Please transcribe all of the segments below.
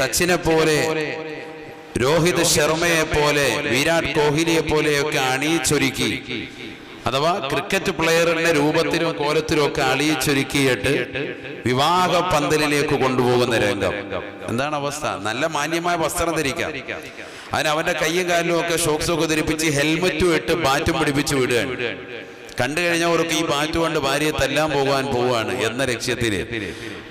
സച്ചിനെ പോലെ രോഹിത് ശർമ്മയെ പോലെ വിരാട് കോഹ്ലിയെ പോലെയൊക്കെ അണിയിച്ചൊരുക്കി. അഥവാ ക്രിക്കറ്റ് പ്ലെയറിന്റെ രൂപത്തിലും കോലത്തിലും ഒക്കെ അളിയിച്ചൊരുക്കിയിട്ട് വിവാഹ പന്തലിലേക്ക് കൊണ്ടുപോകുന്ന രംഗം. എന്താണ് അവസ്ഥ? നല്ല മാന്യമായ വസ്ത്രം ധരിക്കാം. അതിന് അവന്റെ കയ്യും കാലിലും ഒക്കെ ഷോക്സൊക്കെ ഒക്കെ ധരിപ്പിച്ച് ഹെൽമറ്റും ഇട്ട് ബാറ്റും പിടിപ്പിച്ച് വിടുകയാണ്. കണ്ടു കഴിഞ്ഞവർക്ക് ഈ ബാറ്റ് കൊണ്ട് ഭാര്യയെ തല്ലാൻ പോകാൻ പോവാണ് എന്ന ലക്ഷ്യത്തിന്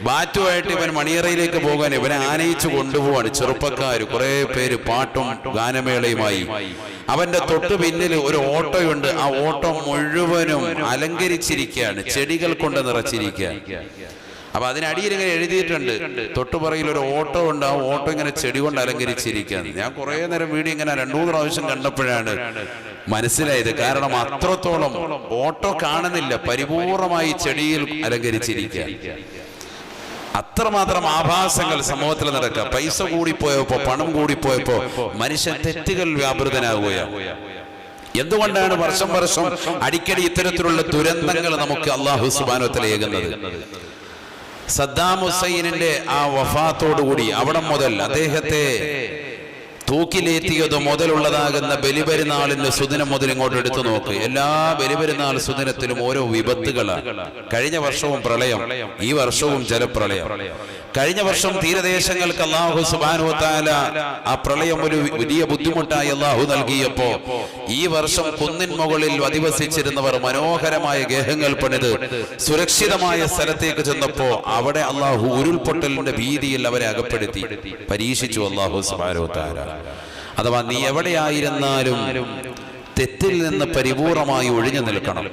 ബാറ്റുമായിട്ട് ഇവൻ മണിയറയിലേക്ക് പോകാൻ ഇവനെ ആനയിച്ചു കൊണ്ടുപോവാണ്. ചെറുപ്പക്കാർ കുറെ പേര് പാട്ടും ഗാനമേളയുമായി. അവന്റെ തൊട്ടു പിന്നിൽ ഒരു ഓട്ടോയുണ്ട് ആ ഓട്ടോ മുഴുവനും അലങ്കരിച്ചിരിക്കുകയാണ്. ചെടികൾ കൊണ്ട് നിറച്ചിരിക്കുക. അപ്പൊ അതിനടിയിൽ ഇങ്ങനെ എഴുതിയിട്ടുണ്ട്. തൊട്ടുപുറയിൽ ഒരു ഓട്ടോ ഉണ്ട്. ആ ഓട്ടോ ഇങ്ങനെ ചെടി കൊണ്ട് അലങ്കരിച്ചിരിക്കുകയാണ്. ഞാൻ കുറെ നേരം വീഡിയോ ഇങ്ങനെ രണ്ടു മൂന്ന് പ്രാവശ്യം കണ്ടപ്പോഴാണ് മനസ്സിലായത്? കാരണം അത്രത്തോളം ഓട്ടോ കാണുന്നില്ല. പരിപൂർണമായി ചെടിയിൽ അലങ്കരിച്ചിരിക്കുക. അത്രമാത്രം ആഭാസങ്ങൾ സമൂഹത്തിൽ നടക്കുക. പൈസ കൂടിപ്പോയപ്പോ പണം കൂടിപ്പോയപ്പോ മനുഷ്യൻ തെറ്റുകൾ വ്യാപൃതനാകുകയാണ്. എന്തുകൊണ്ടാണ് വർഷം വർഷം അടിക്കടി ഇത്തരത്തിലുള്ള ദുരന്തങ്ങൾ നമുക്ക് അള്ളാഹു സുബാനത്തിലേകുന്നത് സദ്ദാം ഹുസൈനിന്റെ ആ വഫാത്തോടുകൂടി അവിടെ മുതൽ അദ്ദേഹത്തെ തൂക്കിലേറ്റിയത് മുതലുള്ളതാകുന്ന ബലിപെരുന്നാളിന്റെ സുദിനം മുതൽ ഇങ്ങോട്ട് എടുത്തു നോക്ക്. എല്ലാ ബലിപെരുന്നാൾ സുദിനത്തിലും ഓരോ വിപത്തുകളാണ്. കഴിഞ്ഞ വർഷവും പ്രളയം ഈ വർഷവും ജലപ്രളയം. കഴിഞ്ഞ വർഷം തീരദേശങ്ങൾക്ക് അള്ളാഹു സുബാനുവത്താല ആ പ്രളയം ഒരു വലിയ ബുദ്ധിമുട്ടായി അള്ളാഹു നൽകിയപ്പോ ഈ വർഷം കുന്നിൻ മുകളിൽ അധിവസിച്ചിരുന്നവർ മനോഹരമായ ഗേഹങ്ങൾ പണിത് സുരക്ഷിതമായ സ്ഥലത്തേക്ക് ചെന്നപ്പോ അവിടെ അള്ളാഹു ഉരുൾപൊട്ടലിന്റെ ഭീതിയിൽ അവരെ അകപ്പെടുത്തി. പരീക്ഷിച്ചു അള്ളാഹു സുബാനുവത്താല അഥവാ നീ എവിടെയായിരുന്നാലും തെറ്റിൽ നിന്ന് പരിപൂർണമായി ഒഴിഞ്ഞു നിൽക്കണം.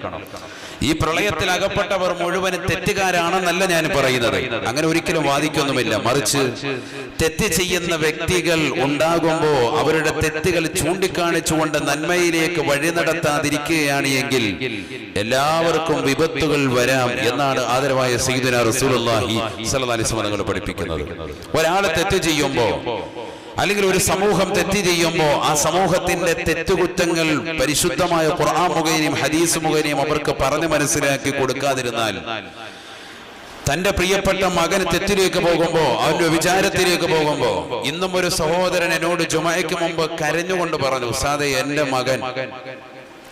ഈ പ്രളയത്തിൽ അകപ്പെട്ടവർ മുഴുവൻ തെറ്റുകാരാണെന്നല്ല ഞാൻ പറയുന്നത്. അങ്ങനെ ഒരിക്കലും വാദിക്കൊന്നുമില്ല. മറിച്ച് തെറ്റ് ചെയ്യുന്ന വ്യക്തികൾ ഉണ്ടാകുമ്പോ അവരുടെ തെറ്റുകൾ ചൂണ്ടിക്കാണിച്ചുകൊണ്ട് നന്മയിലേക്ക് വഴി നടത്താതിരിക്കുകയാണ് എങ്കിൽ എല്ലാവർക്കും വിപത്തുകൾ വരാം എന്നാണ് ആദരവായ സീദുന വസല്ലം തങ്ങൾ പഠിപ്പിക്കുന്നത്. ഒരാൾ തെറ്റ് ചെയ്യുമ്പോ അല്ലെങ്കിൽ ഒരു സമൂഹം തെറ്റി ചെയ്യുമ്പോൾ ആ സമൂഹത്തിന്റെ തെറ്റുകുറ്റങ്ങൾ പരിശുദ്ധമായ ഖുർആൻ മുഖേനയും ഹദീസ് മുഖേനയും അവർക്ക് പറഞ്ഞു മനസ്സിലാക്കി കൊടുക്കാതിരുന്നാൽ തന്റെ പ്രിയപ്പെട്ട മകൻ തെറ്റിലേക്ക് പോകുമ്പോ അവന്റെ വിചാരത്തിലേക്ക് പോകുമ്പോ ഇന്നും ഒരു സഹോദരൻ എന്നോട് ജുമയ്ക്ക് മുമ്പ് കരഞ്ഞുകൊണ്ട് പറഞ്ഞു സാധേ എന്റെ മകൻ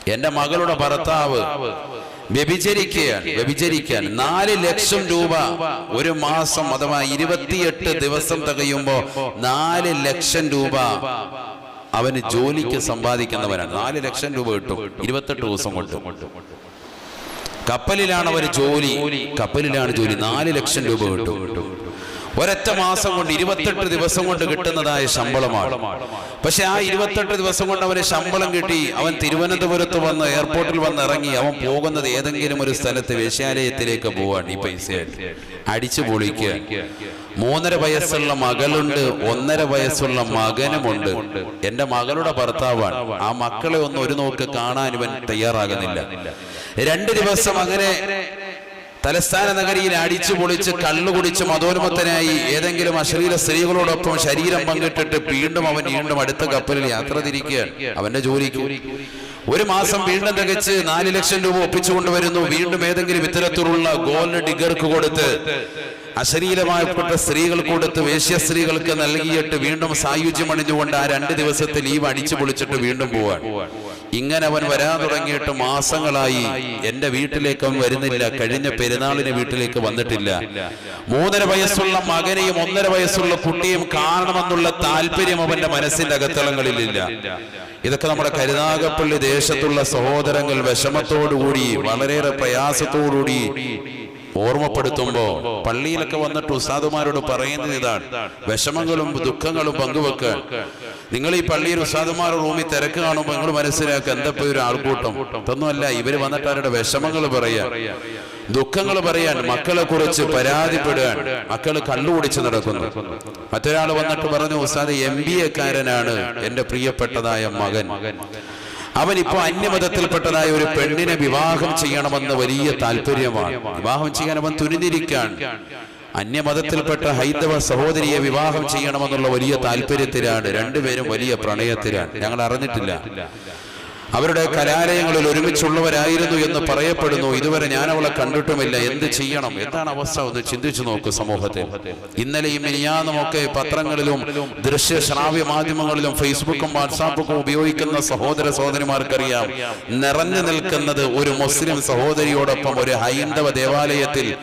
എന്റെ മകളുടെ ഭർത്താവ് വ്യഭിചരിക്കുകയാണ് വ്യഭിചരിക്കാൻ നാല് ലക്ഷം രൂപ ഒരു മാസം അഥവാ ഇരുപത്തിയെട്ട് ദിവസം തികയുമ്പോ നാല് ലക്ഷം രൂപ അവന് ജോലിക്ക് സമ്പാദിക്കുന്നവനാണ്. നാല് ലക്ഷം രൂപ കിട്ടും ഇരുപത്തെട്ട് ദിവസം കൊണ്ട് കപ്പലിലാണ് അവർ ജോലി കപ്പലിലാണ് ജോലി. നാല് ലക്ഷം രൂപ കിട്ടും. ഒരൊറ്റ മാസം കൊണ്ട് ഇരുപത്തെട്ട് ദിവസം കൊണ്ട് കിട്ടുന്നതായ ശമ്പളമാണ്. പക്ഷെ ആ ഇരുപത്തെട്ട് ദിവസം കൊണ്ട് അവന് ശമ്പളം കിട്ടി. അവൻ തിരുവനന്തപുരത്ത് വന്ന് എയർപോർട്ടിൽ വന്ന് ഇറങ്ങി. അവൻ പോകുന്നത് ഏതെങ്കിലും ഒരു സ്ഥലത്ത് വേശ്യാലയത്തിലേക്ക് പോവാണ് ഈ പൈസ. അടിച്ചു പൊളിക്കുക. മൂന്നര വയസ്സുള്ള മകളുണ്ട് ഒന്നര വയസ്സുള്ള മകനുമുണ്ട്. എന്റെ മകളുടെ ഭർത്താവാണ്. ആ മക്കളെ ഒന്ന് ഒരു നോക്ക് കാണാൻ ഇവൻ തയ്യാറാകുന്നില്ല. രണ്ട് ദിവസം അങ്ങനെ തലസ്ഥാന നഗരിയിൽ അടിച്ചു പൊളിച്ച് കള്ളു കുടിച്ച് മതോന്മത്തനായി ഏതെങ്കിലും അശ്ലീല സ്ത്രീകളോടൊപ്പം ശരീരം പങ്കിട്ടിട്ട് വീണ്ടും അവൻ വീണ്ടും അടുത്ത കപ്പലിൽ യാത്ര തിരിക്കുകയാണ് അവന്റെ ജോലിക്ക്. ഒരു മാസം വീണ്ടും തികച്ച് നാല് ലക്ഷം രൂപ ഒപ്പിച്ചു കൊണ്ടുവരുന്നു വീണ്ടും ഏതെങ്കിലും ഇത്തരത്തിലുള്ള ഗോൾഡ് ഡിഗർക്ക് കൊടുത്ത് അശരീരമായപ്പെട്ട സ്ത്രീകൾ കൊടുത്ത് വേശ്യ സ്ത്രീകൾക്ക് നൽകിയിട്ട് വീണ്ടും സായുജ്യം അണിഞ്ഞുകൊണ്ട് ആ രണ്ട് ദിവസത്തെ ലീവ് അടിച്ചു പൊളിച്ചിട്ട് വീണ്ടും പോവാൻ. ഇങ്ങനെ അവൻ വരാൻ തുടങ്ങിയിട്ട് മാസങ്ങളായി എന്റെ വീട്ടിലേക്ക് അവൻ വരുന്നില്ല. കഴിഞ്ഞ പെരുന്നാളിന് വീട്ടിലേക്ക് വന്നിട്ടില്ല. മൂന്നര വയസ്സുള്ള മകനെയും ഒന്നര വയസ്സുള്ള കുട്ടിയും കാണണമെന്നുള്ള താല്പര്യം അവന്റെ മനസ്സിന്റെ അകത്തളങ്ങളിലില്ല ഇതൊക്കെ നമ്മുടെ കരുനാഗപ്പള്ളി ദേശത്തുള്ള സഹോദരങ്ങൾ വിഷമത്തോടുകൂടി വളരെയേറെ പ്രയാസത്തോടുകൂടി ഓർമ്മപ്പെടുത്തുമ്പോ പള്ളിയിലൊക്കെ വന്നിട്ട് ഉസ്താദുമാരോട് പറയുന്നത് ഇതാണ്. വിഷമങ്ങളും ദുഃഖങ്ങളും പങ്കുവെക്കാൻ. നിങ്ങൾ ഈ പള്ളിയിൽ ഉസ്താദുമാരുടെ റൂമിൽ തിരക്ക് കാണുമ്പോൾ നിങ്ങൾ മനസ്സിലാക്കുക എന്തപ്പോ ഒരു ആൾക്കൂട്ടം? ഇതൊന്നുമല്ല ഇവർ വന്നിട്ട് അവരുടെ വിഷമങ്ങൾ പറയാ ദുഃഖങ്ങൾ പറയാൻ മക്കളെ കുറിച്ച് പരാതിപ്പെടാൻ മക്കൾ കള്ളുകുടിച്ച് നടക്കുന്നു. മറ്റൊരാൾ വന്നിട്ട് പറഞ്ഞു ഉസ്താദ് എം ബി എക്കാരനാണ് എന്റെ പ്രിയപ്പെട്ടതായ മകൻ. അവൻ ഇപ്പൊ അന്യമതത്തിൽപ്പെട്ടതായ ഒരു പെണ്ണിനെ വിവാഹം ചെയ്യണമെന്ന് വലിയ താല്പര്യമാണ്. വിവാഹം ചെയ്യാൻ അവൻ തുനിഞ്ഞിരിക്കാൻ അന്യമതത്തിൽപ്പെട്ട ഹൈന്ദവ സഹോദരിയെ വിവാഹം ചെയ്യണമെന്നുള്ള വലിയ താല്പര്യത്തിലാണ്. രണ്ടുപേരും വലിയ പ്രണയത്തിലാണ്. ഞങ്ങൾ അറിഞ്ഞിട്ടില്ല. അവരുടെ കലാലയങ്ങളിൽ ഒരുമിച്ചുള്ളവരായിരുന്നു എന്ന് പറയപ്പെടുന്നു. ഇതുവരെ ഞാൻ അവളെ കണ്ടിട്ടുമില്ല. എന്ത് ചെയ്യണം? എന്താണ് അവസ്ഥ? ഒന്ന് ചിന്തിച്ചു നോക്കൂ സമൂഹത്തെ. ഇന്നലെയും മിനിയാന്നും ഒക്കെ പത്രങ്ങളിലും ദൃശ്യ ശ്രാവ്യ മാധ്യമങ്ങളിലും ഫേസ്ബുക്കും വാട്സാപ്പും ഉപയോഗിക്കുന്ന സഹോദര സഹോദരിമാർക്കറിയാം. നിറഞ്ഞു നിൽക്കുന്നത് ഒരു മുസ്ലിം സഹോദരിയോടൊപ്പം ഒരു ഹൈന്ദവ ദേവാലയത്തിൽ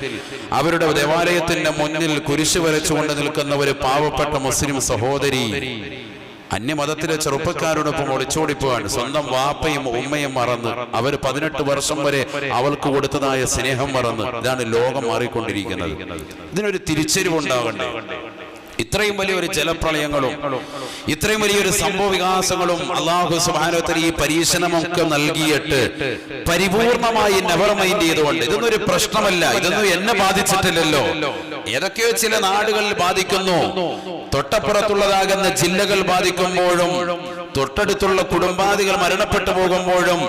അവരുടെ ദേവാലയത്തിന്റെ മുന്നിൽ കുരിശ് വരച്ചുകൊണ്ട് നിൽക്കുന്ന ഒരു പാവപ്പെട്ട മുസ്ലിം സഹോദരി. അന്യമതത്തിലെ ചെറുപ്പക്കാരോടൊപ്പം ഒളിച്ചോടിപ്പോവാണ്. സ്വന്തം വാപ്പയും ഉമ്മയും മറന്ന് അവർ പതിനെട്ട് വർഷം വരെ അവൾക്ക് കൊടുത്തതായ സ്നേഹം മറന്ന് ഇതാണ് ലോകം മാറിക്കൊണ്ടിരിക്കുന്നത്. ഇതിനൊരു തിരിച്ചറിവുണ്ടാകണ്ടേ ഇത്രയും വലിയൊരു ജലപ്രളയങ്ങളും ഇത്രയും വലിയൊരു സംഭവ വികാസങ്ങളും അള്ളാഹു സുബാനോത്തര ഈ പരീക്ഷണമൊക്കെ നൽകിയിട്ട് പരിപൂർണമായി നെവർ മൈൻഡ് ചെയ്തുകൊണ്ട് ഇതൊന്നും ഒരു പ്രശ്നമല്ല ഇതൊന്നും എന്നെ ബാധിച്ചിട്ടില്ലല്ലോ. ഏതൊക്കെയോ ചില നാടുകളിൽ ബാധിക്കുന്നു. തൊട്ടപ്പുറത്തുള്ളതാകുന്ന ജില്ലകൾ ബാധിക്കുമ്പോഴും തൊട്ടടുത്തുള്ള കുടുംബാദികൾ മരണപ്പെട്ടു പോകുമ്പോഴും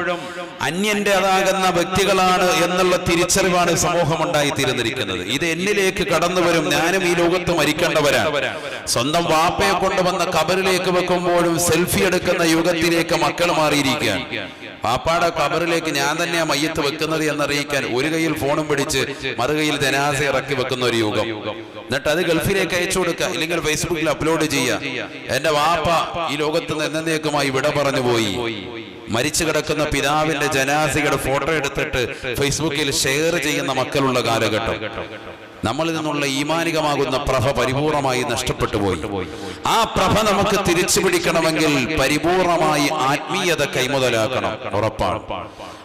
അന്യന്റെ അതാകുന്ന വ്യക്തികളാണ് എന്നുള്ള തിരിച്ചറിവാണ് സമൂഹം ഉണ്ടായിത്തീരുന്നിരിക്കുന്നത് ഇത് എന്നിലേക്ക് കടന്നു വരും. ഞാനും ഈ ലോകത്ത് മരിക്കേണ്ടവരാണ്. സ്വന്തം വാപ്പയെ കൊണ്ടുവന്ന കബറിലേക്ക് വെക്കുമ്പോഴും സെൽഫി എടുക്കുന്ന യുഗത്തിലേക്ക് മക്കൾ മാറിയിരിക്കുകയാണ്. പാപ്പാടെ കബറിലേക്ക് ഞാൻ തന്നെയാ മയ്യത്ത് വെക്കുന്നത് എന്നറിയിക്കാൻ ഒരു കയ്യിൽ ഫോണും പിടിച്ച് മറുകയിൽ ജനാസ ഇറക്കി വെക്കുന്ന ഒരു യുഗം. എന്നിട്ട് അത് ഗൾഫിലേക്ക് അയച്ചു കൊടുക്കുക. ഇല്ലെങ്കിൽ ഫേസ്ബുക്കിൽ അപ്ലോഡ് ചെയ്യുക. എന്റെ വാപ്പ ഈ ലോകത്ത് നിന്ന് എന്നേക്കുമായി വിട പറഞ്ഞു പോയി. മരിച്ചു കിടക്കുന്ന പിതാവിന്റെ ജനാസികയുടെ ഫോട്ടോ എടുത്തിട്ട് ഫേസ്ബുക്കിൽ ഷെയർ ചെയ്യുന്ന മക്കളുള്ള കാലഘട്ടം. നമ്മളിൽ നിന്നുള്ള ഈമാനികമാകുന്ന പ്രഭ പരിപൂർണമായി നഷ്ടപ്പെട്ടു പോയി. ആ പ്രഭ നമുക്ക് തിരിച്ചു പിടിക്കണമെങ്കിൽ പരിപൂർണമായി ആത്മീയത കൈമുതലാക്കണം. ഉറപ്പാണ്.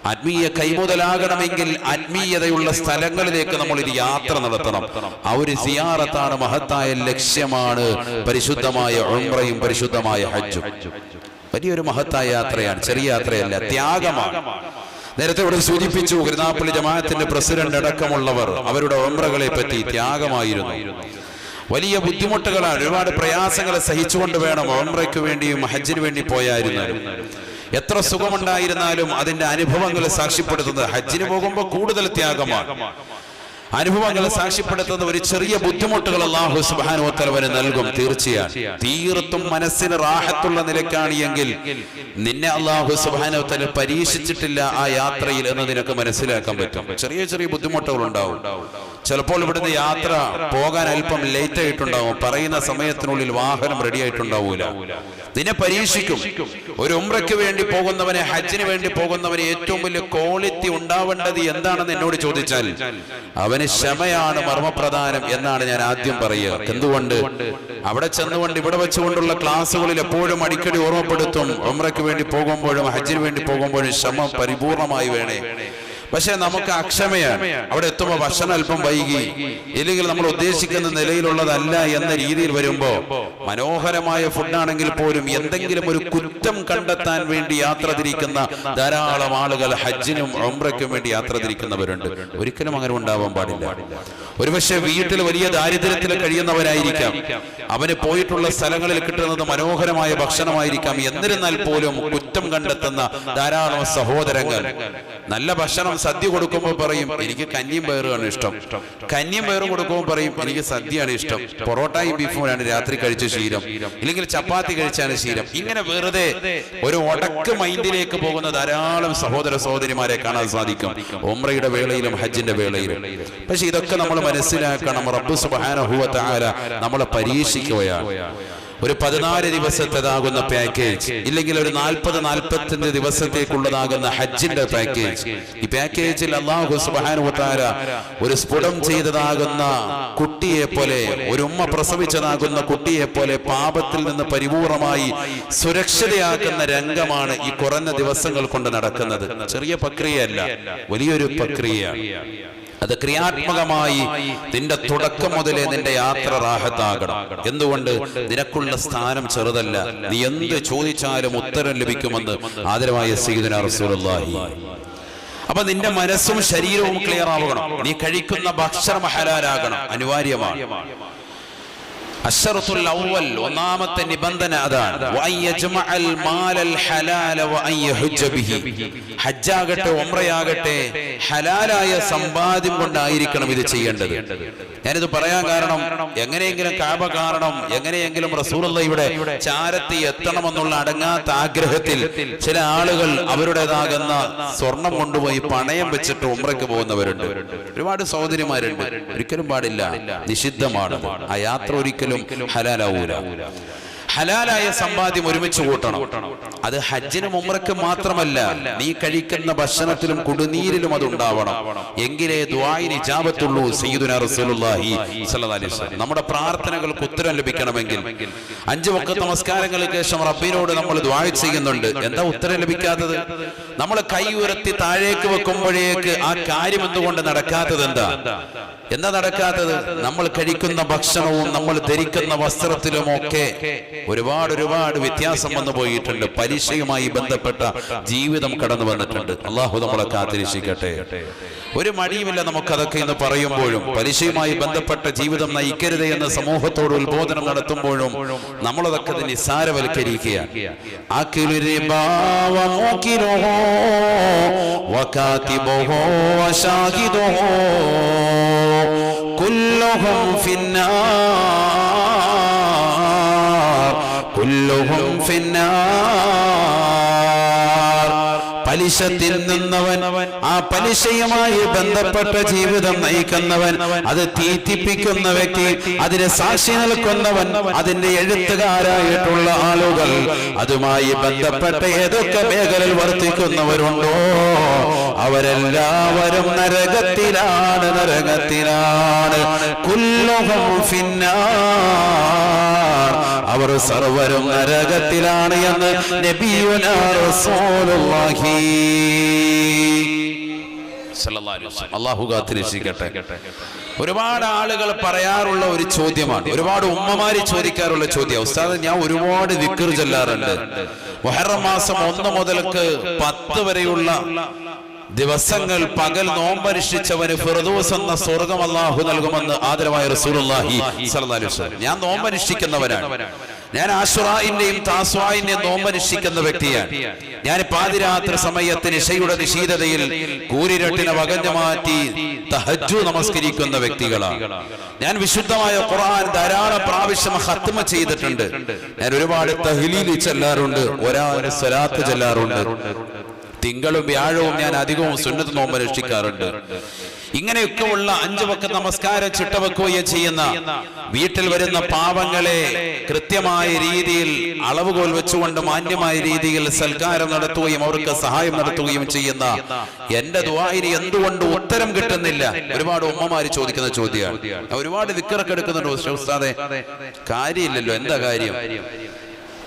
ആത്മീയ കൈമുതലാകണമെങ്കിൽ ആത്മീയതയുള്ള സ്ഥലങ്ങളിലേക്ക് നമ്മൾ ഒരു യാത്ര നടത്തണം. ആ ഒരു സിയാറത്താണ് മഹത്തായ ലക്ഷ്യമാണ് പരിശുദ്ധമായ ഉംറയും പരിശുദ്ധമായ ഹജ്ജും. വലിയൊരു മഹത്തായ യാത്രയാണ് ചെറിയ യാത്രയല്ല ത്യാഗമാണ്. നേരത്തെ ഇവിടെ സൂചിപ്പിച്ചു കരുനാപ്പള്ളി ജമാഅത്തിന്റെ പ്രസിഡന്റ് അടക്കമുള്ളവർ അവരുടെ ഒമ്രകളെ പറ്റി ത്യാഗമായിരുന്നു. വലിയ ബുദ്ധിമുട്ടുകളാണ്. ഒരുപാട് പ്രയാസങ്ങളെ സഹിച്ചുകൊണ്ട് വേണം ഒമ്രയ്ക്ക് വേണ്ടിയും ഹജ്ജിന് വേണ്ടി പോയായിരുന്നാലും എത്ര സുഖമുണ്ടായിരുന്നാലും അതിന്റെ അനുഭവങ്ങൾ സാക്ഷ്യപ്പെടുത്തുന്നത് ഹജ്ജിന് പോകുമ്പോൾ കൂടുതൽ ത്യാഗമാണ്. അനുഭവങ്ങളെ സാക്ഷ്യപ്പെടുത്തുന്ന ഒരു ചെറിയ ബുദ്ധിമുട്ടുകൾ അള്ളാഹു സുബാനോത്തലവന് നൽകും. തീർച്ചയാണ് തീർത്തും മനസ്സിന് റാഹത്തുള്ള നിലക്കാണ് എങ്കിൽ നിന്നെ അള്ളാഹു സുബാനോത്തല പരീക്ഷിച്ചിട്ടില്ല ആ യാത്രയിൽ എന്ന് നിനക്ക് മനസ്സിലാക്കാൻ പറ്റും. ചെറിയ ചെറിയ ബുദ്ധിമുട്ടുകൾ ഉണ്ടാവും. ചിലപ്പോൾ ഇവിടുന്ന് യാത്ര പോകാൻ അല്പം ലേറ്റ് ആയിട്ടുണ്ടാവും. പറയുന്ന സമയത്തിനുള്ളിൽ വാഹനം റെഡി ആയിട്ടുണ്ടാവൂല. നിന്നെ പരീക്ഷിക്കും. ഒരു ഉംറയ്ക്ക് വേണ്ടി പോകുന്നവനെ ഹജ്ജിന് വേണ്ടി പോകുന്നവന് ഏറ്റവും വലിയ ക്വാളിറ്റി ഉണ്ടാവേണ്ടത് എന്താണെന്ന് എന്നോട് ചോദിച്ചാൽ അവന് ക്ഷമയാണ് മർമ്മപ്രധാനം എന്നാണ് ഞാൻ ആദ്യം പറയുക. എന്തുകൊണ്ട്? അവിടെ ചെന്നുകൊണ്ട് ഇവിടെ വെച്ചുകൊണ്ടുള്ള ക്ലാസ്സുകളിൽ എപ്പോഴും അടിക്കടി ഓർമ്മപ്പെടുത്തും. ഉംറയ്ക്ക് വേണ്ടി പോകുമ്പോഴും ഹജ്ജിന് വേണ്ടി പോകുമ്പോഴും ക്ഷമ പരിപൂർണമായി വേണേ. പക്ഷെ നമുക്ക് അക്ഷമയാണ്. അവിടെ എത്തുമ്പോൾ ഭക്ഷണം അല്പം വൈകി. ഇല്ലെങ്കിൽ നമ്മൾ ഉദ്ദേശിക്കുന്ന നിലയിലുള്ളതല്ല എന്ന രീതിയിൽ വരുമ്പോ മനോഹരമായ ഫുഡാണെങ്കിൽ പോലും എന്തെങ്കിലും ഒരു കുറ്റം കണ്ടെത്താൻ വേണ്ടി യാത്ര തിരിക്കുന്ന ധാരാളം ആളുകൾ ഹജ്ജിനും ഒമ്രയ്ക്കും വേണ്ടി യാത്ര തിരിക്കുന്നവരുണ്ട് ഒരിക്കലും അങ്ങനെ ഉണ്ടാവാൻ പാടില്ല. ഒരുപക്ഷെ വീട്ടിൽ വലിയ ദാരിദ്ര്യത്തിൽ കഴിയുന്നവരായിരിക്കാം. അവന് പോയിട്ടുള്ള സ്ഥലങ്ങളിൽ കിട്ടുന്നത് മനോഹരമായ ഭക്ഷണമായിരിക്കാം. എന്നിരുന്നാൽ പോലും കുറ്റം കണ്ടെത്തുന്ന ധാരാളം സഹോദരങ്ങൾ. നല്ല ഭക്ഷണം സദ്യ കൊടുക്കുമ്പോൾ പറയും എനിക്ക് കഞ്ഞിയും പയറുമാണ് ഇഷ്ടം. കഞ്ഞിയും പയറും കൊടുക്കുമ്പോൾ പറയും എനിക്ക് സദ്യയാണ് ഇഷ്ടം. പൊറോട്ടയും ബീഫുമാണ് രാത്രി കഴിച്ച ശീലം. ഇല്ലെങ്കിൽ ചപ്പാത്തി കഴിച്ചാണ് ശീലം. ഇങ്ങനെ വെറുതെ ഒരു ഒടക്ക് മൈൻഡിലേക്ക് പോകുന്ന ധാരാളം സഹോദര സഹോദരിമാരെ കാണാൻ സാധിക്കും. ഒമ്രയുടെ വേളയിലും ഹജ്ജിന്റെ വേളയിലും. പക്ഷെ ഇതൊക്കെ നമ്മൾ മനസ്സിലാക്കണം. റബ്ബു സുബാനഹുവ താര നമ്മളെ പരീക്ഷിക്കുകയാണ്. ഒരു പതിനാല് ദിവസത്തേതാകുന്ന പാക്കേജ് ഇല്ലെങ്കിൽ ഒരു നാൽപ്പത് നാൽപ്പത്തഞ്ച് ദിവസത്തേക്കുള്ളതാകുന്ന ഹജ്ജിന്റെ പാക്കേജ് ഈ പാക്കേജിൽ അള്ളാഹു സുബാനുത്താര ഒരു സ്ഫുടം ചെയ്തതാകുന്ന കുട്ടിയെ പോലെ ഒരു ഉമ്മ പ്രസവിച്ചതാകുന്ന കുട്ടിയെ പോലെ പാപത്തിൽ നിന്ന് പരിപൂർണമായി സുരക്ഷിതയാക്കുന്ന രംഗമാണ് ഈ കുറഞ്ഞ ദിവസങ്ങൾ കൊണ്ട് നടക്കുന്നത്. ചെറിയ പ്രക്രിയയല്ല വലിയൊരു പ്രക്രിയയാണ്. അത് ക്രിയാത്മകമായി നിന്റെ തുടക്കം മുതലേ നിന്റെ യാത്ര റാഹത്താകണം. എന്തുകൊണ്ട്? നിനക്കുള്ള സ്ഥാനം ചെറുതല്ല. നീ എന്ത് ചോദിച്ചാലും ഉത്തരം ലഭിക്കുമെന്ന് ആദരമായ സീദന റസൂലുള്ളാഹി. അപ്പൊ നിന്റെ മനസ്സും ശരീരവും ക്ലിയർ ആവണം. നീ കഴിക്കുന്ന ഭക്ഷണം ഹലാലാകണം. അനിവാര്യമാണ്. അശ്ശറത്തുൽ അവ്വൽ ഒന്നാമത്തെ നിബന്ധന അതാണ്. ഹജ്ജാകട്ടെ ഒമ്രയാകട്ടെ ഹലാലായ സമ്പാദ്യം കൊണ്ടായിരിക്കണം ഇത് ചെയ്യേണ്ടത്. ഞാനിത് പറയാൻ കാരണം എങ്ങനെയെങ്കിലും കാബ കാരണം എങ്ങനെയെങ്കിലും റസൂലുള്ള ഇവിടെ ചാരത്തി എത്തണമെന്നുള്ള അടങ്ങാത്ത ആഗ്രഹത്തിൽ ചില ആളുകൾ അവരുടേതാകുന്ന സ്വർണം കൊണ്ടുപോയി പണയം വെച്ചിട്ട് ഉമ്രയ്ക്ക് പോകുന്നവരുണ്ട്. ഒരുപാട് സഹോദരിമാരുണ്ട്. ഒരിക്കലും പാടില്ല. നിഷിദ്ധമാണ് ആ യാത്ര ഒരിക്കലും ഹലാലാവൂല ഹലാലായ സമ്പാദ്യം ഒരുമിച്ച് കൂട്ടണം. അത് ഹജ്ജിനും ഉമ്രക്ക് മാത്രമല്ല നീ കഴിക്കുന്ന ഭക്ഷണത്തിലും കുടുനീരിലും അത് ഉണ്ടാവണം. എങ്കിലേ ദ്വായിന് നമ്മുടെ പ്രാർത്ഥനകൾക്ക് ഉത്തരം ലഭിക്കണമെങ്കിൽ അഞ്ചു വക്ക നമസ്കാരങ്ങൾക്ക് ശേഷം റബ്ബിനോട് നമ്മൾ ദ്വായ ചെയ്യുന്നുണ്ട്. എന്താ ഉത്തരം ലഭിക്കാത്തത്? നമ്മൾ കൈ ഉയർത്തി താഴേക്ക് വെക്കുമ്പോഴേക്ക് ആ കാര്യം എന്തുകൊണ്ട് നടക്കാത്തത് എന്താ? എന്താ? നടക്കാത്തത്? നമ്മൾ കഴിക്കുന്ന ഭക്ഷണവും നമ്മൾ ധരിക്കുന്ന വസ്ത്രത്തിലുമൊക്കെ ഒരുപാട് ഒരുപാട് വ്യത്യാസം വന്നു പോയിട്ടുണ്ട്. പലിശയുമായി ബന്ധപ്പെട്ട ജീവിതം കടന്നു വന്നിട്ടുണ്ട്. അള്ളാഹു നമ്മളെ കാത്തിരിക്കട്ടെ ഒരു മടിയുമില്ല നമുക്കതൊക്കെ ഇന്ന് പറയുമ്പോഴും. പലിശയുമായി ബന്ധപ്പെട്ട ജീവിതം നയിക്കരുത് എന്ന് സമൂഹത്തോട് ഉത്ബോധനം നടത്തുമ്പോഴും നമ്മളതൊക്കെ നിസ്സാരവൽക്കരിക്കുകയാണ്. വകാതിബുഹു വശാഹിദുഹു കുല്ലുഹും ഫിന്നാർ. കുല്ലുഹും ഫിന്നാർ. പലിശത്തിൽ നിന്നവൻ ആ പലിശയുമായി ബന്ധപ്പെട്ട ജീവിതം നയിക്കുന്നവൻ അത് തീറ്റിപ്പിക്കുന്ന വ്യക്തി അതിന് സാക്ഷി നിൽക്കുന്നവൻ അതിന്റെ എഴുത്തുകാരായിട്ടുള്ള ആളുകൾ അതുമായി ബന്ധപ്പെട്ട ഏതൊക്കെ മേഖലയിൽ വർത്തിക്കുന്നവരുണ്ടോ? അവരെല്ലാവരും നരകത്തിലാണ് നരകത്തിലാണ്. കുല്ലുഹും അവർ സർവരും നരകത്തിലാണ് എന്ന് നബിയുനാ റസൂലുള്ളാഹി. അള്ളാഹു ഒരുപാട് ആളുകൾ പറയാറുള്ള ഒരു ചോദ്യമാണ്. ഒരുപാട് ഉമ്മമാര് ചോദിക്കാറുള്ള ചോദ്യം. ഉസ്താദ് ഞാൻ ഒരുപാട് വിക്കർ ചൊല്ലാറുണ്ട്. മുഹറം മാസം ഒന്ന് മുതൽക്ക് പത്ത് വരെയുള്ള ദിവസങ്ങൾ പകൽ നോമ്പനുഷ്ഠിച്ചവന് ഫിറദൂസ് എന്ന സ്വർഗം അള്ളാഹു നൽകുമെന്ന് ആദരവായ റസൂലുള്ളാഹി സ്വല്ലല്ലാഹു അലൈഹി വസല്ലം. ഞാൻ നോമ്പനുഷ്ഠിക്കുന്നവനാണ് ഞാൻ ആഷുറായിന്റെയും താസ്വായിന്റെയും നോമ്പനുഷ്ഠിക്കുന്ന വ്യക്തിയാണ്. ഞാൻ പാതിരാത്രി സമയത്ത് നിശയുടെ നിശീതതയിൽ കൂരിരട്ടിനെ വകഞ്ഞു മാറ്റി തഹജ്ജു നമസ്കരിക്കുന്ന വ്യക്തികളാണ്. ഞാൻ വിശുദ്ധമായ ഖുർആൻ ധാരാളം പ്രാവശ്യം ഹത്മ ചെയ്തിട്ടുണ്ട്. ഞാൻ ഒരുപാട് തഹ്ലീൽ ചെല്ലാറുണ്ട്. ഒരാൾ സ്വലാത്ത് ചെല്ലാറുണ്ട്. തിങ്കളും വ്യാഴവും ഞാൻ അധികവും സുന്നത്ത് നോമ്പ് രക്ഷിക്കാറുണ്ട് ഇങ്ങനെയൊക്കെ ഉള്ള അഞ്ചു വക്ക നമസ്കാരം ചിട്ടവെക്കുകയും ചെയ്യുന്ന വീട്ടിൽ വരുന്ന പാവങ്ങളെ കൃത്യമായ രീതിയിൽ അളവുകോൽ വെച്ചുകൊണ്ട് മാന്യമായ രീതിയിൽ സൽക്കാരം നടത്തുകയും അവർക്ക് സഹായം നടത്തുകയും ചെയ്യുന്ന എന്റെ ദ്വായിന് എന്തുകൊണ്ട് ഉത്തരം കിട്ടുന്നില്ല? ഒരുപാട് ഉമ്മമാര് ചോദിക്കുന്ന ചോദ്യമാണ്. ഒരുപാട് വിക്കറൊക്കെ എടുക്കുന്നുണ്ട് കാര്യമില്ലല്ലോ എന്താ കാര്യം?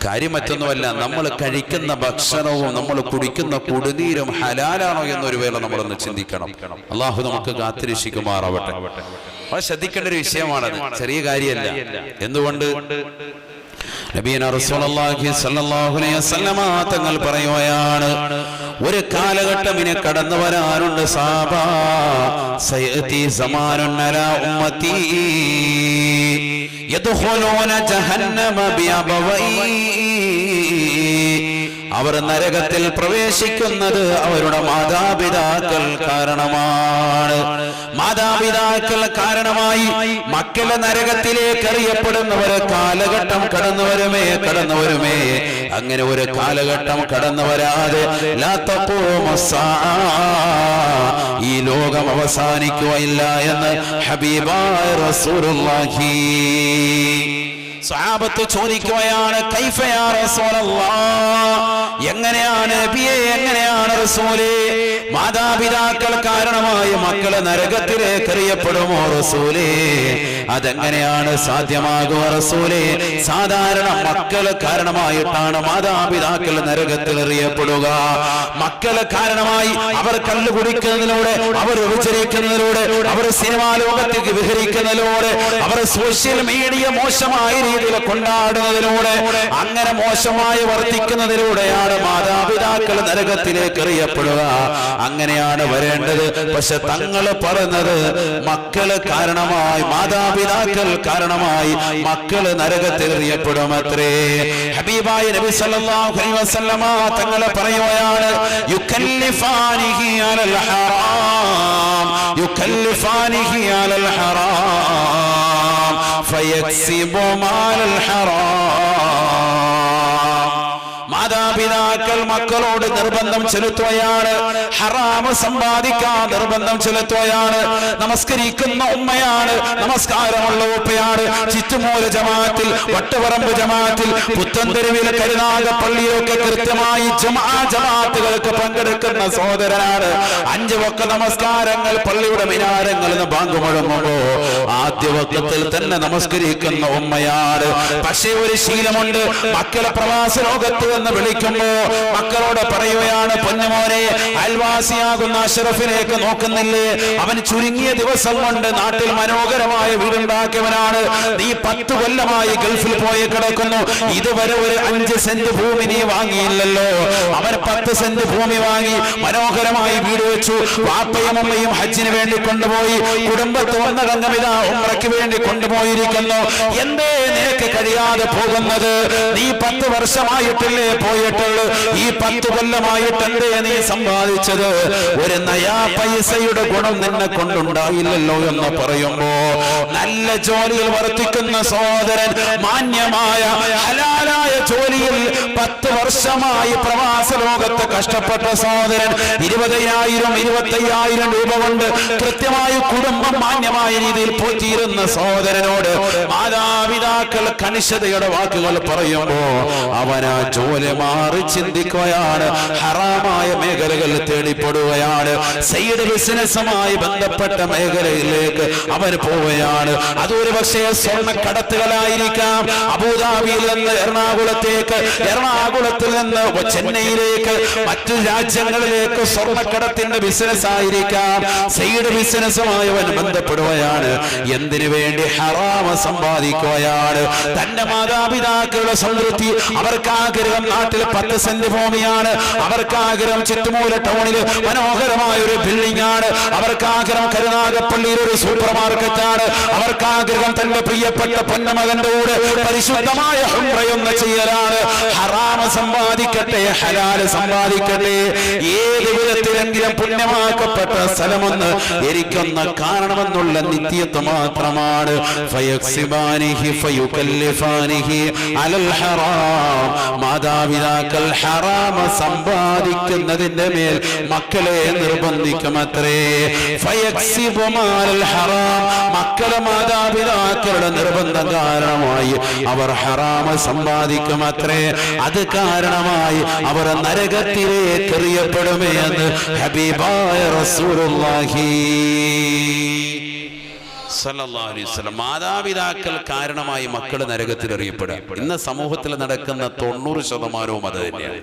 കാര്യം മറ്റൊന്നുമല്ല നമ്മൾ കഴിക്കുന്ന ഭക്ഷണവും നമ്മൾ കുടിക്കുന്ന കുടിനീരും ഹലാലാണോ എന്നൊരു വേള നമ്മളൊന്ന് ചിന്തിക്കണം. അള്ളാഹു നമുക്ക് കാത്തിരക്ഷിക്കുമാറാവട്ടെ. വളരെ ശ്രദ്ധിക്കേണ്ട ഒരു വിഷയമാണത്. ചെറിയ കാര്യമല്ല. എന്തുകൊണ്ട്? നബീന റസൂലുള്ളാഹി സ്വല്ലല്ലാഹു അലൈഹി വസല്ലമ തങ്ങൾ പറയുകയാണ് ഒരു കാലഘട്ടം ഇനി കടന്നു വരാനുണ്ട് സാബ? അവർ നരകത്തിൽ പ്രവേശിക്കുന്നത് അവരുടെ മാതാപിതാക്കൾ കാരണമാണ്. മാതാപിതാക്കൾ കാരണമായി മക്കളെ നരകത്തിലേക്ക് അറിയപ്പെടുന്നവരെ കാലഘട്ടം കടന്നു വരുമേ കടന്നു വരുമേ. അങ്ങനെ ഒരു കാലഘട്ടം കടന്നു വരാതെ. ഈ ലോകം അവസാനിക്കുകയില്ല എന്ന് ഹബീബായ റസൂലുള്ളാഹി. ചോദിക്കുകയാണ് കൈഫയാ എങ്ങനെയാണ് നബിയെ എങ്ങനെയാണ് റസൂലേ? മാതാപിതാക്കൾ കാരണമായി മക്കൾ നരകത്തിലേക്ക് എറിയപ്പെടുമോ റസൂലേ? അതെങ്ങനെയാണ് സാധ്യമാകുക റസൂലേ? സാധാരണ മക്കൾ കാരണമായിട്ടാണ് മാതാപിതാക്കൾ നരകത്തിൽ എറിയപ്പെടുക മക്കൾ കാരണമായി അവർ കള്ളു കുടിക്കുന്നതിലൂടെ അവർ വ്യഭിചരിക്കുന്നതിലൂടെ അവർ സിനിമാ ലോകത്തേക്ക് വിഹരിക്കുന്നതിലൂടെ അവർ സോഷ്യൽ മീഡിയ മോശമായ രീതിയിൽ കൊണ്ടാടുന്നതിലൂടെ അങ്ങനെ മോശമായി വർത്തിക്കുന്നതിലൂടെയാണ് മാതാപിതാക്കൾ നരകത്തിലേക്ക് എറിയപ്പെടുക അങ്ങനെയാണ് വരേണ്ടത്. പക്ഷെ തങ്ങൾ പറഞ്ഞത് മക്കൾ കാരണമായി മാതാപിതാക്കൾ കാരണമായി മക്കൾ നരകത്തിൽ എറിയപ്പെടും അത്രേ ഹബീബായ നബി സല്ലല്ലാഹു അലൈഹി വസല്ലമ തങ്ങൾ പറയുകയാണ് യുക്കല്ലിഫാനിഹി അലൽ ഹറാം യുക്കല്ലിഫാനിഹി അലൽ ഹറാം ഫയക്സിബു മാലൽ ഹറാം. മാതാപിതാക്കൾ മക്കളോട് നിർബന്ധം ചെലുത്തുകയാണ്. ഹറാമ് സമ്പാദിക്കാൻ നിർബന്ധം ചെലുത്തുകയാണ്. നമസ്കരിക്കുന്ന ഉമ്മയാണ് നമസ്കാരമുള്ള ഉപ്പയാണ്. ചുറ്റുമൂല ജമാഅത്തിൽ വട്ടപറമ്പ് ജമാഅത്തിൽ പുത്തൻതെരുവിലെ കരുനാഗ പള്ളിയൊക്കെ കൃത്യമായി ജമാത്തുകൾക്ക് പങ്കെടുക്കുന്ന സഹോദരനാണ്. അഞ്ചു വക്ക നമസ്കാരങ്ങൾ പള്ളിയുടെ മിനാരങ്ങളിൽ നിന്ന് ബാങ്ക് മുഴങ്ങുമ്പോ ആദ്യ വക്കത്തിൽ തന്നെ നമസ്കരിക്കുന്ന ഉമ്മയാണ്. പക്ഷേ ഒരു ശീലമുണ്ട്. മക്കളെ പ്രവാസ ലോകത്ത് എന്ന് വിളിക്കുമ്പോ മക്കളോട് പറയുകയാണ് പൊന്നുമോനെ അൽവാസിയാകുന്ന അഷറഫിലേക്ക് നോക്കുന്നില്ലേ? അവൻ ചുരുങ്ങിയ ദിവസം കൊണ്ട് നാട്ടിൽ മനോഹരമായ വീടുണ്ടാക്കിയവനാണ്. നീ പത്ത് കൊല്ലമായി ഗൾഫിൽ പോയി കിടക്കുന്നു. ഇതുവരെ ഒരു അഞ്ച് സെന്റ് ഭൂമി നീ വാങ്ങിയില്ലല്ലോ. അവൻ പത്ത് സെന്റ് ഭൂമി വാങ്ങി മനോഹരമായി വീട് വെച്ചു. വാപ്പയും അമ്മയും ഹജ്ജിന് വേണ്ടി കൊണ്ടുപോയി. കുടുംബത്ത് വന്ന ഉമ്രയ്ക്ക് വേണ്ടി കൊണ്ടുപോയിരിക്കുന്നു. എന്തേ നിനക്ക് കഴിയാതെ പോകുന്നത്? നീ പത്ത് വർഷമായിട്ടില്ലേ പോയിട്ടുള്ളൂ. ഈ പത്ത് കൊല്ലമായിട്ട് എന്തേ നീ സമ്പാദിച്ചത്? ഒരു നയാ പൈസയുടെ ഗുണം നിന്നെ കൊണ്ടുണ്ടായില്ലല്ലോ എന്ന് പറയുമ്പോ നല്ല ജോലിയിൽ വർത്തിക്കുന്ന സഹോദരൻ മാന്യമായ ഹലാലായ ജോലിയിൽ പത്ത് വർഷമായി പ്രവാസ ലോകത്ത് കഷ്ടപ്പെട്ട സഹോദരൻ ഇരുപതിനായിരം ഇരുപത്തയ്യായിരം രൂപ കൊണ്ട് കൃത്യമായി കുടുംബം മാന്യമായ രീതിയിൽ പോറ്റിയിരുന്ന സഹോദരനോട് മാതാപിതാക്കൾ കണിശതയുടെ വാക്കുകൾ പറയുമ്പോ അവനാ ആ മാറി ചിന്തിക്കുകയാണ്. ഹറാമായ മേഖലകൾ തേടിപ്പെടുകയാണ്. സൈഡ് ബിസിനസ്സുമായി ബന്ധപ്പെട്ട മേഖലയിലേക്ക് അവർ പോവുകയാണ്. അതൊരു പക്ഷേ സ്വർണ കടത്തുകളായിരിക്കാം അബുദാബിയിൽ നിന്ന് എറണാകുളത്തേക്ക് എറണാകുളത്തിൽ നിന്ന് ചെന്നൈയിലേക്ക് മറ്റു രാജ്യങ്ങളിലേക്ക് സ്വർണക്കടത്തിന്റെ ബിസിനസ് ആയിരിക്കാം. സൈഡ് ബിസിനസ്സുമായി അവൻ ബന്ധപ്പെടുകയാണ്. എന്തിനു വേണ്ടി ഹറാമ സമ്പാദിക്കുകയാണ്? തന്റെ മാതാപിതാക്കളുടെ സംതൃപ്തി അവർക്ക് ആഗ്രഹം നാട്ടിൽ പത്ത് സെന്റ് ഭൂമിയാണ്. അവർക്ക് ആഗ്രഹം ചിറ്റുമൂല ടൗണിൽ മനോഹരമായ ഒരു ബിൽഡിംഗ് ആണ് അവർക്ക് ആഗ്രഹം കരുനാഗപ്പള്ളിയിൽ ഒരു സൂപ്പർ മാർക്കറ്റ് ആണ് അവർക്ക് ആഗ്രഹം തന്റെ പ്രിയപ്പെട്ട പൊന്നമകന്റെ കൂടെ പരിശുദ്ധമായ ഹുംറയൊന്ന് ചെയ്യലാണ്. ഹറാമ സമ്പാദിക്കട്ടെ ഹലാൽ സമ്പാദിക്കട്ടെ. ഏത് വിധത്തിലെങ്കിലും പുണ്യമാക്കപ്പെട്ട സ്ഥലമെന്ന് എനിക്കൊന്ന് കാണണമെന്നുള്ള നിത്യത്വം മാത്രമാണ്. മാതാവ് മാതാപിതാക്കൾ ഹറാമ സമ്പാദിക്കുന്നതിന്റെ മേൽ മക്കളെ നിർബന്ധിക്കുമത്രേ. ഹറാം. മക്കളെ മാതാപിതാക്കളുടെ നിർബന്ധം കാരണമായി അവർ ഹറാമ സമ്പാദിക്കുമത്രേ. അത് കാരണമായി അവർ നരകത്തിലേക്ക് എറിയപ്പെടുമേ എന്ന് ഹബീബായ റസൂലുള്ളാഹി. മാതാപിതാക്കൾ കാരണമായി മക്കൾ നരകത്തിൽ എറിയപ്പെടുക ഇന്ന് സമൂഹത്തിൽ നടക്കുന്ന തൊണ്ണൂറ് ശതമാനവും അത് തന്നെയാണ്.